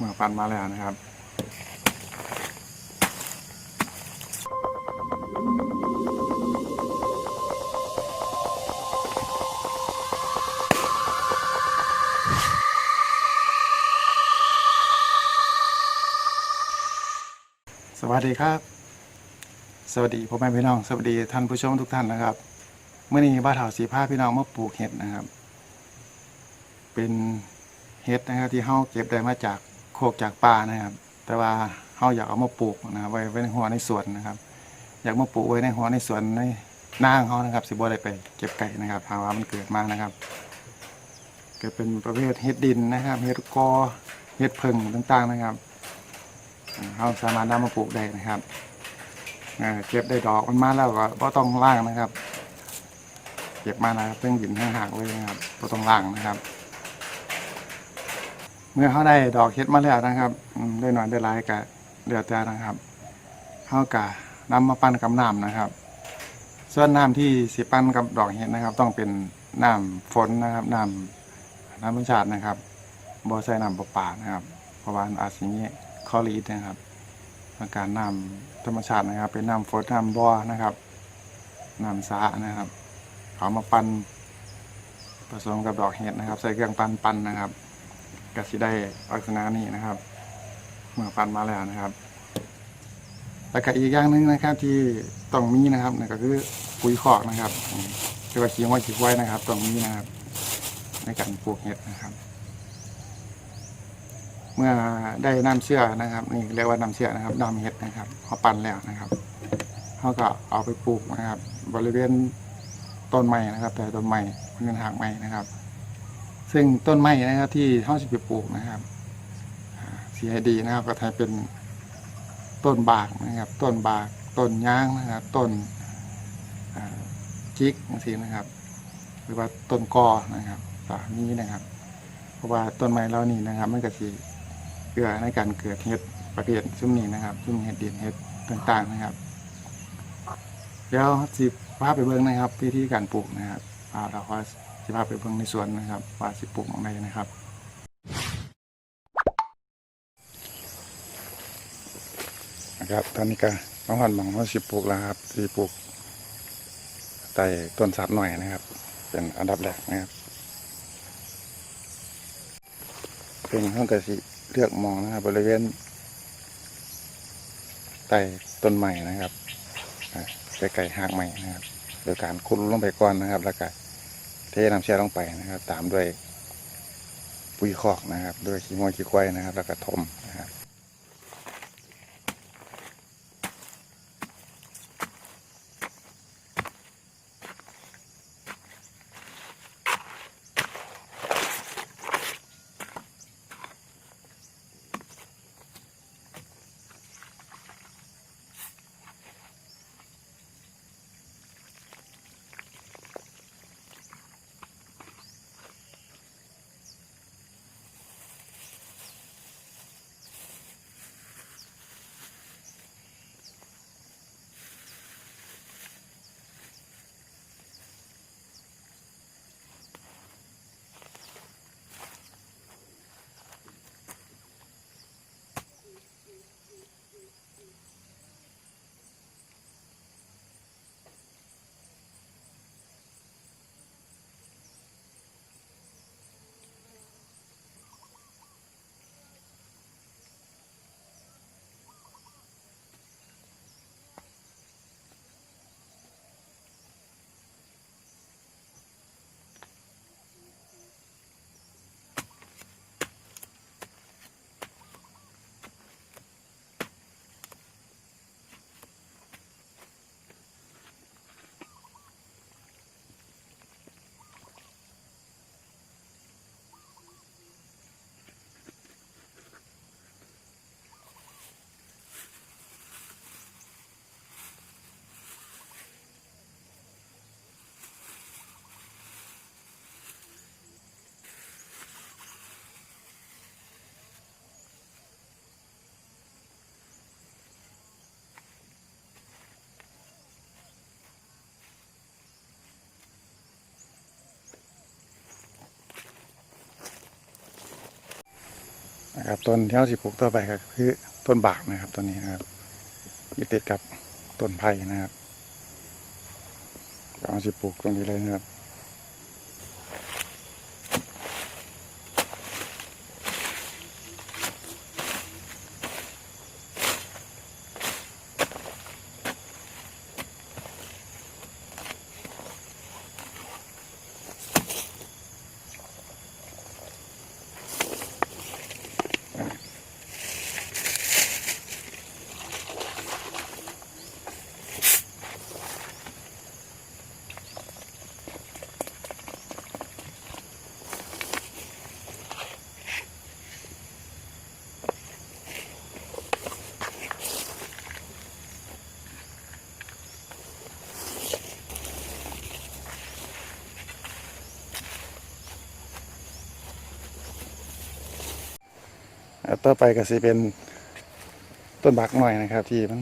เมื่อฟันมาแล้วนะครับสวัสดีครับ สวัสดีพ่อแม่พี่น้อง สวัสดีท่านผู้ชมทุกท่านนะครับเมื่อนี้บ้านเถาสีผ้าพี่น้องมาปลูกเห็ดนะครับ เป็นเห็ดนะครับที่เฮาเก็บได้มาจาก โคกจากป่านะครับ แต่ว่าเฮาอยากเอามาปลูกนะครับไว้ไว้ในหัวในสวนนะครับ อยากมาปลูกไว้ในหัวในสวนในนาของเขานะครับ สิบ่ได้ไปเก็บไก่นะครับหาว่ามันเกิดมานะครับเกิดเป็นประเภทเห็ดดินนะครับเห็ดกอเห็ดเพิงต่างๆนะครับเราสามารถนำมาปลูกได้นะครับเก็บได้ดอกมันมาแล้วก็บ่ต้องล่างนะครับ เก็บมานะครับเพิ่งหยินห่างๆไว้นะครับบ่ต้องล่างนะครับ เมื่อเขาได้ดอกเห็ดมาแล้วนะครับได้หน่อยได้หลายก็เดือดแต่นะครับเขากะนำมาปั้นกับน้ำนะครับ ส่วนน้ำที่สิปั้นกับดอกเห็ดนะครับ ต้องเป็นน้ำฝนนะครับน้ำน้ำธรรมชาตินะครับบ่ใส่น้ำประปานะครับ เพราะว่าอาจสิมีคอรีดนะครับอาการน้ำธรรมชาตินะครับ เป็นน้ำฝนน้ำบ่อนะครับน้ำสานะครับเอามาปั้นผสมกับดอกเห็ดนะครับ ใส่เครื่องปั้นปั้นนะครับ ก็สิได้ลักษณะนี้นะครับ เมื่อฟันมาแล้วนะครับ แล้วก็อีกอย่างหนึ่งนะครับ ที่ต้องมีนะครับนั่นก็คือปุ๋ยคอกนะครับอืมคือว่าขี้ว่าขี้ควายนะครับต้องมีนะครับ ในการปลูกเห็ดนะครับ เมื่อได้น้ำเชื่อนะครับ นี่เรียกว่าน้ำเชื่อนะครับดำเห็ดนะครับเขาปั่นแล้วนะครับเขาก็เอาไปปลูกนะครับ บริเวณต้นไม้นะครับ แต่ต้นไม้มันเป็นหางไม้นะครับ ซึ่งต้นไม้นะครับที่เขาจะไปปลูกนะครับอ่าสีให้ดีนะครับก็ทายเป็นต้นบากนะครับ ต้นบาก ต้นย่างนะครับ ต้นจิกสีนะครับ หรือว่าต้นกอนะครับตามนี้นะครับ เพราะว่าต้นไม้เหล่านี้นะครับ มันก็สีเกือในการเกิดเห็ดประเภทชุ่มนี้นะครับชุ่มเห็ดดินเห็ดต่างๆนะครับเดี๋ยวสิพาไปเบิ่งนะครับวิธีการปลูกนะครับพาเราว่า สิพาไปเบิ่งในสวนนะครับว่าสิปลูกอะไรนะครับนะครับตอนนี้ก็น้องหันมองว่าสิปลูกแล้วครับสิปลูกใต้ต้นสับหน่อยนะครับ เป็นอันดับแรกนะครับเป็นห้องกระสิเลือกมองนะครับ บริเวณใต้ต้นใหม่นะครับอ่าใกล้ๆหากใหม่นะครับ โดยการขุดลงไปก่อนนะครับ แล้วก็ เทน้ำเช่ลงไปนะครับ ตามด้วยปุ๋ยคอกนะครับ ด้วยขี้ม้วนขี้ควายนะครับ แล้วก็ทม นะครับต้นที่เราสิปลูกต่อไปก็คือต้นบากนะครับต้นนี้นะครับอยู่ติดกับต้นไผ่นะครับเราสิปลูกตรงนี้เลยนะครับ ต่อไปก็สิเป็นต้นบักหน่อยนะครับ ที่มัน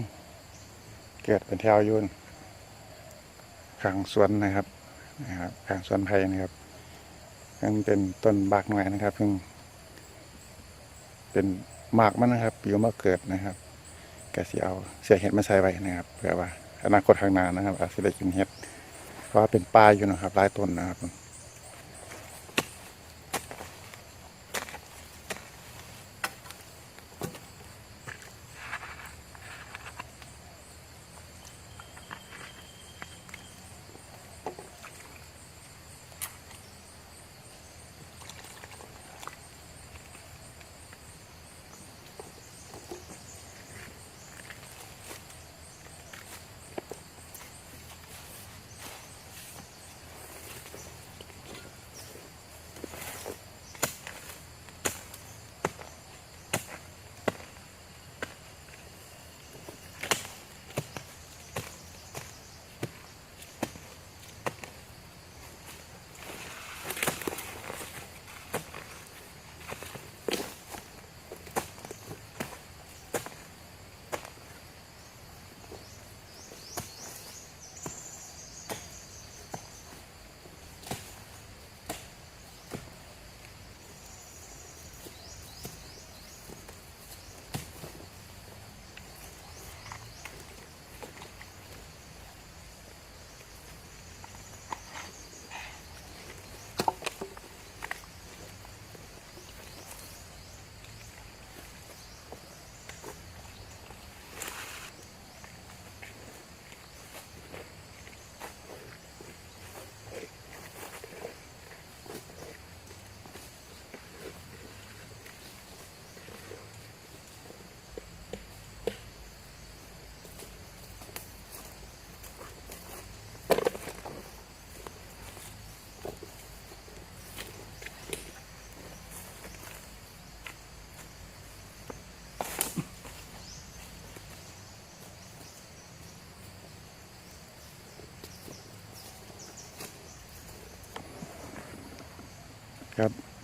เกิดเป็นแถวยุนข้างสวนนะครับนะครับขางสวนไผ่นะครับยังเป็นต้นบักหน่อยนะครับเพิ่งเป็นหมากมันนะครับปีมาเกิดนะครับก็สิเอาเสียเห็ดมาใส่ไว้นะครับเพื่อว่าอนาคตข้างหน้านะครับอาจจะได้กินเห็ดเพราะว่าเป็นป่าอยู่นะครับหลายต้นนะครับ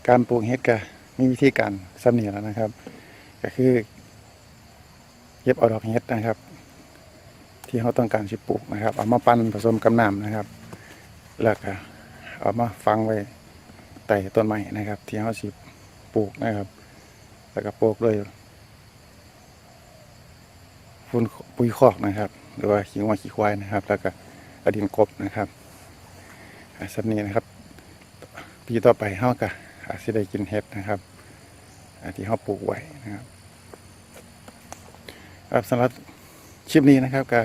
การปลูกเห็ดก็มีวิธีการสำเนียแล้วนะครับ ก็คือ เย็บเอาดอกเห็ดนะครับ ที่เขาต้องการสิปลูกนะครับ เอามาปั้นผสมกับน้ำนะครับ แล้วก็เอามาฟังไว้ใต้ต้นไม้นะครับ ที่เขาสิปลูกนะครับ แล้วก็ปลูกด้วยฝุ่นปุ๋ยคอกนะครับ หรือว่าขี้วัวขี้ควายนะครับ แล้วก็อดินกบนะครับสำเนียนะครับ ปีต่อไปเฮาก็ อาจจะได้กินเห็ดนะครับที่เฮาปลูกไว้นะครับครับสำหรับคลิปนี้นะครับก็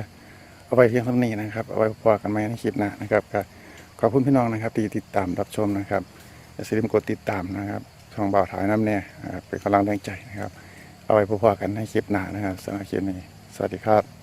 เอาไว้เพียงเท่านี้นะครับเอาไว้พอกันไหมในคลิปหน้านะครับก็ขอบคุณพี่น้องนะครับที่ติดตามรับชมนะครับอย่าลืมกดติดตามนะครับช่องเบาถ่ายน้ำแน่เป็นกำลังแรงใจนะครับ เอาไว้พอกันในคลิปหน้านะครับสำหรับคลิปนี้ สวัสดีครับ